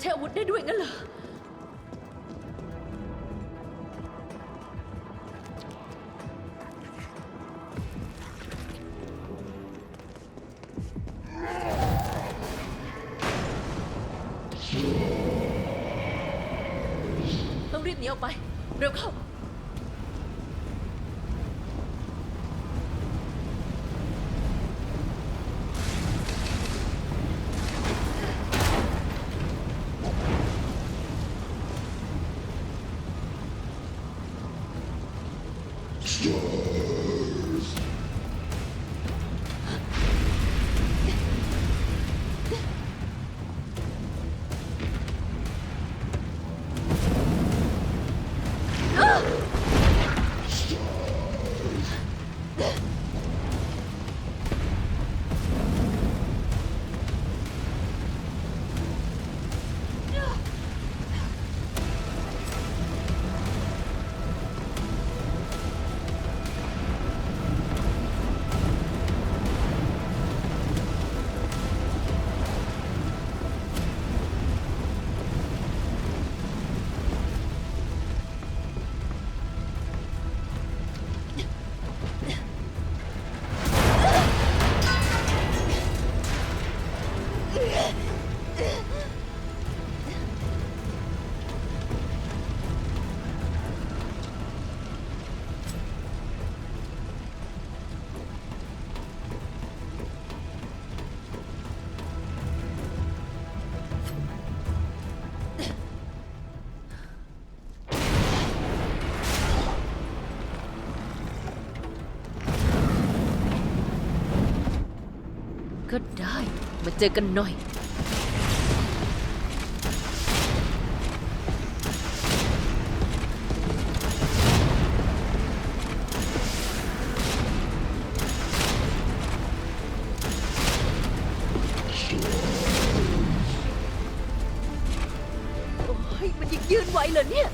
ใช้อาวุธได้ด้วยงั้นเหรอ ต้องรีบหนีออกไป เร็วเข้า Stop. ก็ได้ มาเจอกันหน่อย โอ้ย มันยังยืนไหวเหรอเนี่ย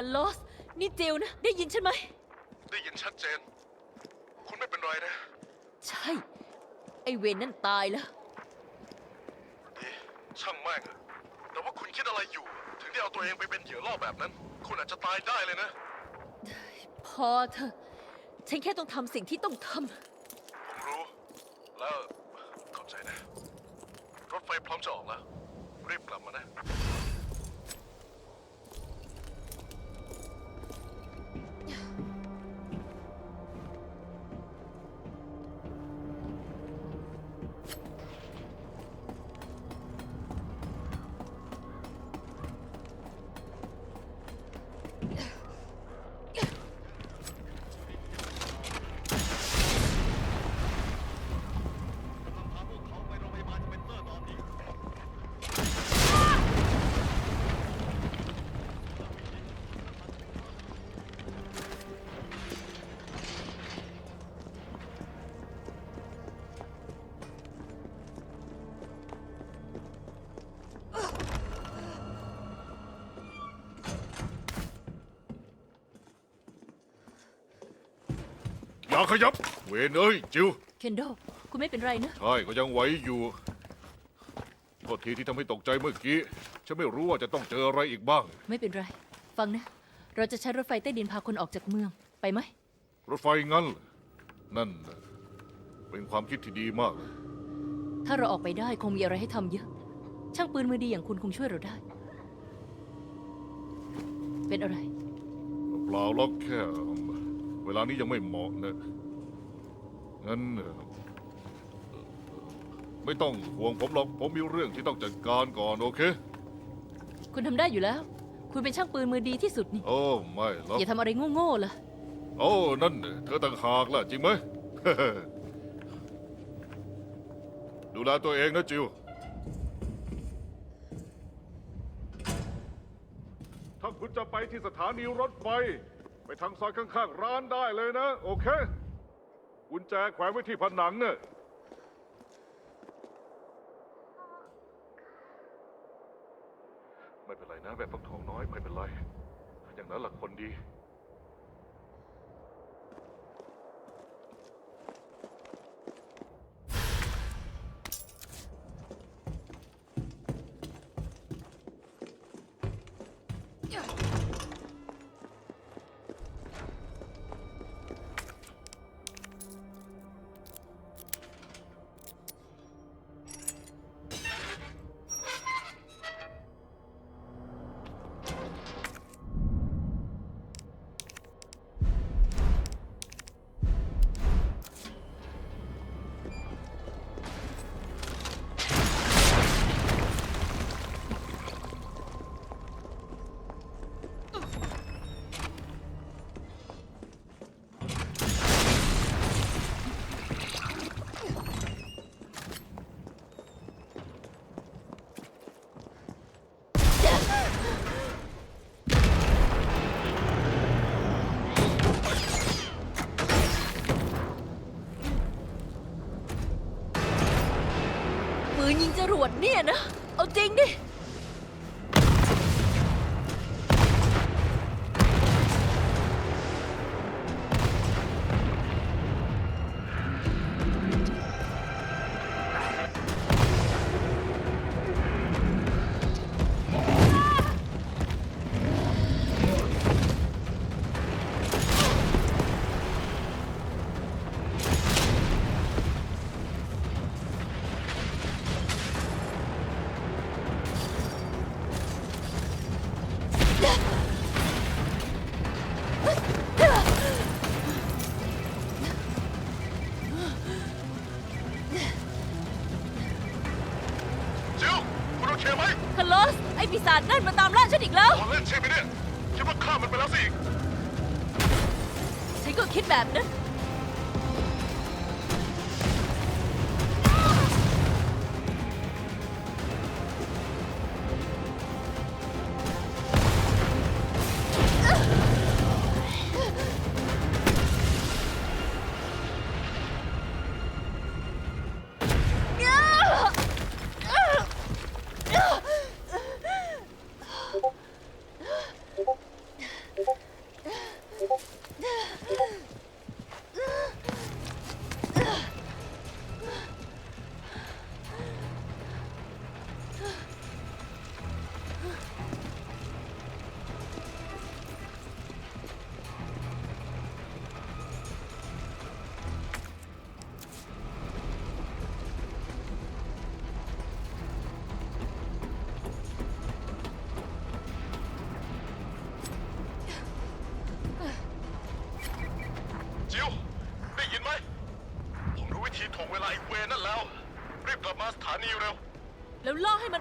าร์ลอส นี่จิลนะ ได้ยินฉันไหม ได้ยินชัดเจน คุณไม่เป็นไรนะ ใช่ ไอเวนนั่นตายแล้ว ดี ช่างแม่งอะแต่ว่าคุณคิดอะไรอยู่ ถึงได้เอาตัวเองไปเป็นเหยื่อล่อแบบนั้น คุณอาจจะตายได้เลยนะ พอเถอะ ฉันแค่ต้องทำสิ่งที่ต้องทผมรู้ แล้วขอบใจนะ รถไฟพร้อมจะออกแล้ว รีบกลับมานะ อย่าขยับ เวนเอ้ย จิวำเคนโด คุณไม่เป็นไรนะ ใช่ ก็ยังไหวอยู่โทษทีที่ทำให้ตกใจเมื่อกี้ ฉันไม่รู้ว่าจะต้องเจออะไรอีกบ้าง ไม่เป็นไร ฟังนะ เราจะใช้รถไฟใต้ดินพาคนออกจากเมือง ไปไหม รถไฟงั้นเหรอนั่นน่ะเป็นความคิดที่ดีมากเลยถ้าเราออกไปได้คงมีอะไรให้ทำเยอะ ช่างปืนมือดีอย่างคุณคงช่วยเราได้ เป็นอะไร เปล่าล็อกแค่เวลานี้ยังไม่เหมาะนะ งั้นเอ่อไม่ต้องห่วงผมหรอก ผมมีเรื่องที่ต้องจัดการก่อนโอเค คุณทำได้อยู่แล้ว คุณเป็นช่างปืนมือดีที่สุดนี่ โอ้ไม่หรอก อย่าทำอะไรโง่ๆล่ะ โอ้ นั่นเธอต่างหากล่ะ จริงไหม ดูแลตัวเองนะจิว ถ้าคุณจะไปที่สถานีรถไฟ ไปทางซอยข้างๆร้านได้เลยนะ โอเค กุญแจแขวนไว้ที่ผนังเนี่ยไม่เป็นไรนะแบบฟักทองน้อยไม่เป็นไร อย่างนั้นหลักคนดี วจรวดเนี่ยนะ เอาจริงดิ ศาจนั่นมาตามล่าฉันอีกแล้ว ตอนเล่นใช่ไหมเนี่ยคิดว่าฆ่ามันไปแล้วสิฉันก็คิดแบบนั้น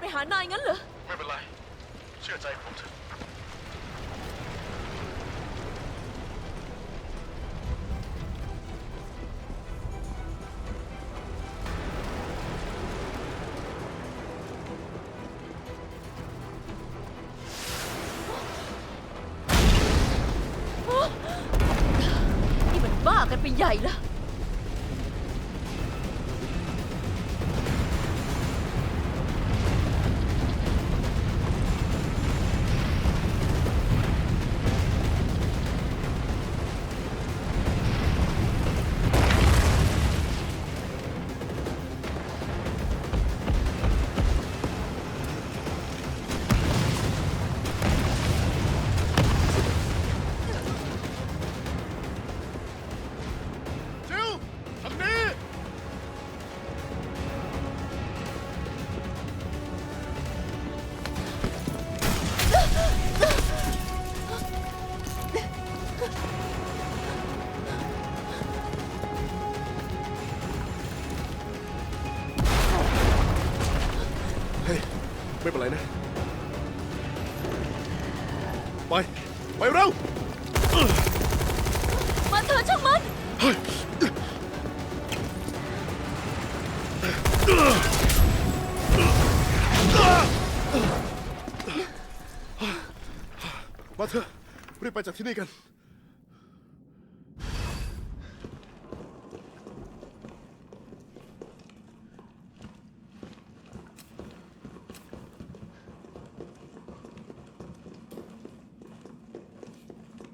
ห้มันไปหานายงั้นเหรอ ไม่เป็นไร เชื่อใจผมเถอะ นี่มันบ้ากันไปใหญ่แล้ว ไม่เป็นไรนะ ไป ไปเร็วมาเถอะช่างมัน มาเถอะรีบไปจากที่นี่กัน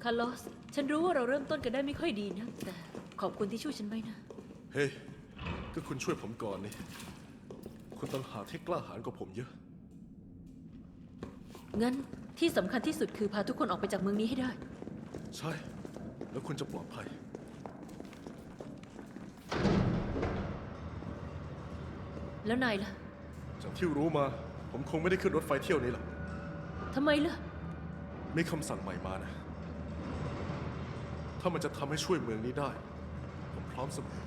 าร์ลอส ฉันรู้ว่าเราเริ่มต้นกันได้ไม่ค่อยดีนะแต่ขอบคุณที่ช่วยฉันไว้นะ เฮ้ย ก็คุณช่วยผมก่อนนี่ คุณต้องหากที่กล้าหาญกว่าผมเยอะ งั้นที่สำคัญที่สุดคือพาทุกคนออกไปจากเมืองนี้ให้ได้ ใช่ แล้วคุณจะปลอดภัย แล้วนายล่ะจากที่รู้มา ผมคงไม่ได้ขึ้นรถไฟเที่ยวนี้หรอก ทำไมล่ะ มีคำสั่งใหม่มานะ ถ้ามันจะทำให้ช่วยเมืองนี้ได้ ผมพร้อมเสมอ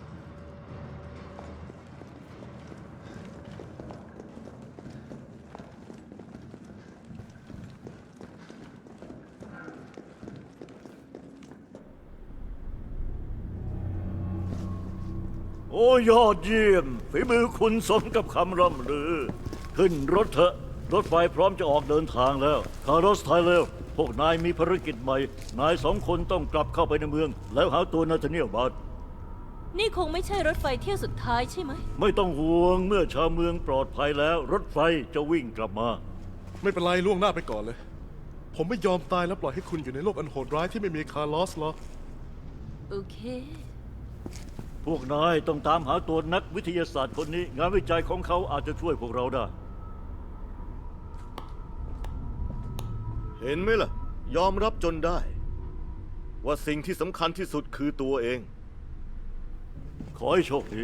โอ้ยอดเยี่ยมฝีมือคุณสมกับคำร่ำลือ ขึ้นรถเถอะ รถไฟพร้อมจะออกเดินทางแล้ว คารลอสไทยเลว พวกนายมีภารกิจใหม่ นายสองคนต้องกลับเข้าไปในเมือง แล้วหาตัวนาธาเนียลบาร์ดนี่คงไม่ใช่รถไฟเที่ยวสุดท้ายใช่ไหม ไม่ต้องห่วงเมื่อชาวเมืองปลอดภัยแล้ว รถไฟจะวิ่งกลับมา ไม่เป็นไรล่วงหน้าไปก่อนเลย ผมไม่ยอมตายแล้วปล่อยให้คุณอยู่ในโลกอันโหดร้ายที่ไม่มีคาร์ลอสหรอกโอเค พวกนายต้องตามหาตัวนักวิทยาศาสตร์คนนี้ งานวิจัยของเขาอาจจะช่วยพวกเราได้ เห็นไหมล่ะ ยอมรับจนได้ ว่าสิ่งที่สำคัญที่สุดคือตัวเอง ขอให้โชคดี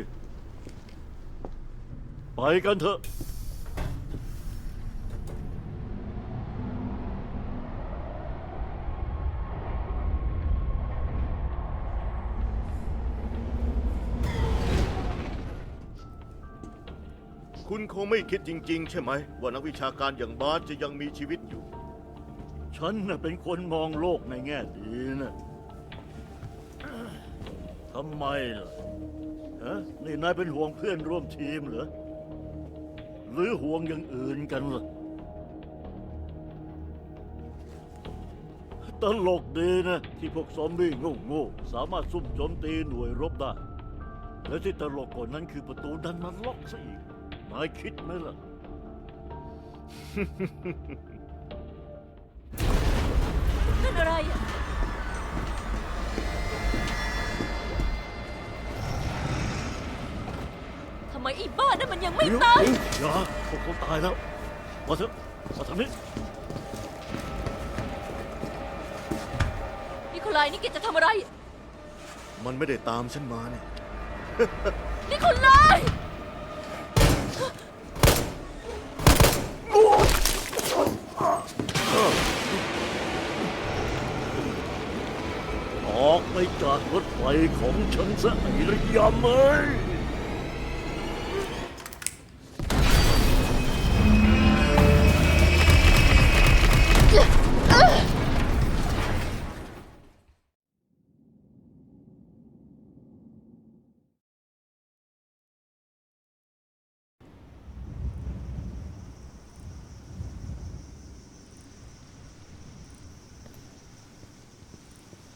ไปกันเถอะ คุณคงไม่คิดจริง ๆ ใช่ไหม ว่านักวิชาการอย่างบาสจะยังมีชีวิตอยู่ ฉันน่ะเป็นคนมองโลกในแง่ดีนะทำไมล่ะฮะนี่นายเป็นห่วงเพื่อนร่วมทีมเหรอ หรือห่วงอย่างอื่นกันล่ะ ตลกดีนะ ที่พวกซอมบี้โง่ๆสามารถซุ่มโจมตีหน่วยรบได้ และที่ตลกกว่านั้นคือประตูดันมันล็อกซะอีก นายคิดไหมล่ะ นั่นอะไรอะทำไมไอ้บ้านั่นมันยังไม่ตาย อย่าพวกเขาตายแล้ว มาเถอะมาทางนี้ นิโคลายนี่แกจะทำอะไร มันไม่ได้ตามฉันมาเนี่ยนิโคลาย ออกไปจากรถไฟของฉันซะไอ้ระยำเอ้ย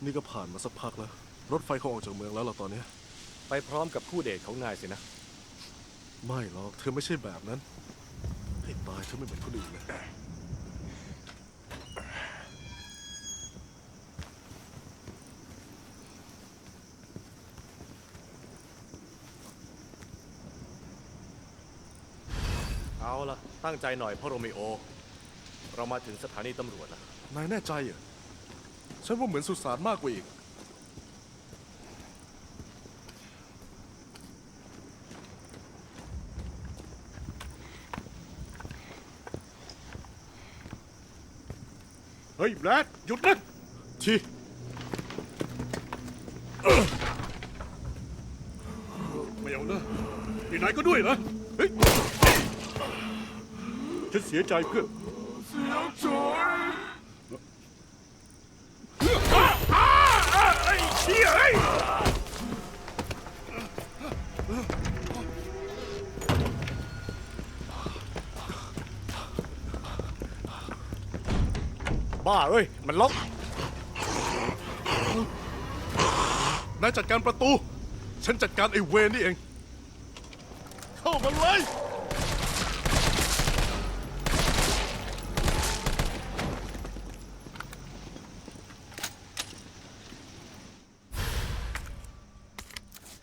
นี่ก็ผ่านมาสักพักแล้ว รถไฟคงออกจากเมืองแล้วล่ะตอนเนี้ยไปพร้อมกับคู่เดทของนายสินะ ไม่หรอกเธอไม่ใช่แบบนั้น ให้ตายเธอไม่เหมือนคนอื่นเลยเอาล่ะตั้งใจหน่อยพ่อโรมิโอ เรามาถึงสถานีตำรวจแล้ว นายแน่ใจเหรอ ฉันว่าเหมือนสุสานมากกว่าอีก เฮ้ยแบรดหยุดนะทีไม่เอานะนี่นายก็ด้วยเหรอเฮ้ยฉันเสียใจเพื่อน บ้าเอ้ย มันล็อกนายจัดการประตู ฉันจัดการไอ้เวรนี่เอง เข้ามาเลย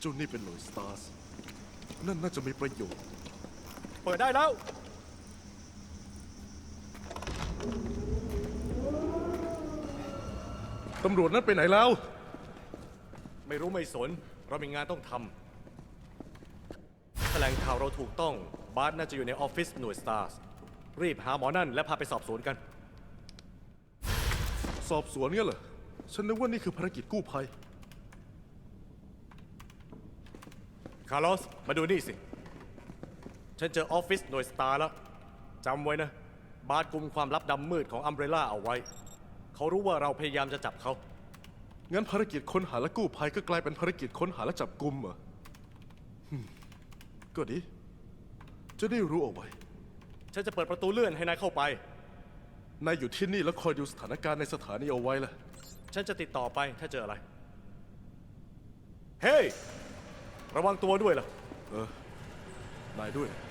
เจ้านี่เป็นหน่วยสตาร์สนั่นน่าจะมีประโยชน์ เปิดได้แล้ว ตำรวจนั้นไปไหนแล้ว ไม่รู้ไม่สน เรามีงานต้องทำแถลงข่าวเราถูกต้อง บาสน่าจะอยู่ในออฟฟิศหน่วยสตาร์สรีบหาหมอนั่นและพาไปสอบสวนกัน สอบสวนเนี่ยเหรอ ฉันนึกว่านี่คือภารกิจกู้ภัย คาร์ลอส มาดูนี่สิ ฉันเจอออฟฟิศหน่วยสตาร์แล้วจำไว้นะ บาสกุมความลับดำมืดของอัมเบรล่าเอาไว้ เขารู้ว่าเราพยายามจะจับเขา งั้นภารกิจค้นหาและกู้ภัยก็กลายเป็นภารกิจค้นหาและจับกุมเหรอฮึ่มก็ดี จะได้รู้เอาไว้ ฉันจะเปิดประตูเลื่อนให้นายเข้าไป นายอยู่ที่นี่แล้วคอยดูสถานการณ์ในสถานีเอาไว้ล่ะ ฉันจะติดต่อไปถ้าเจออะไร เฮ้ย ระวังตัวด้วยล่ะนายด้วยเ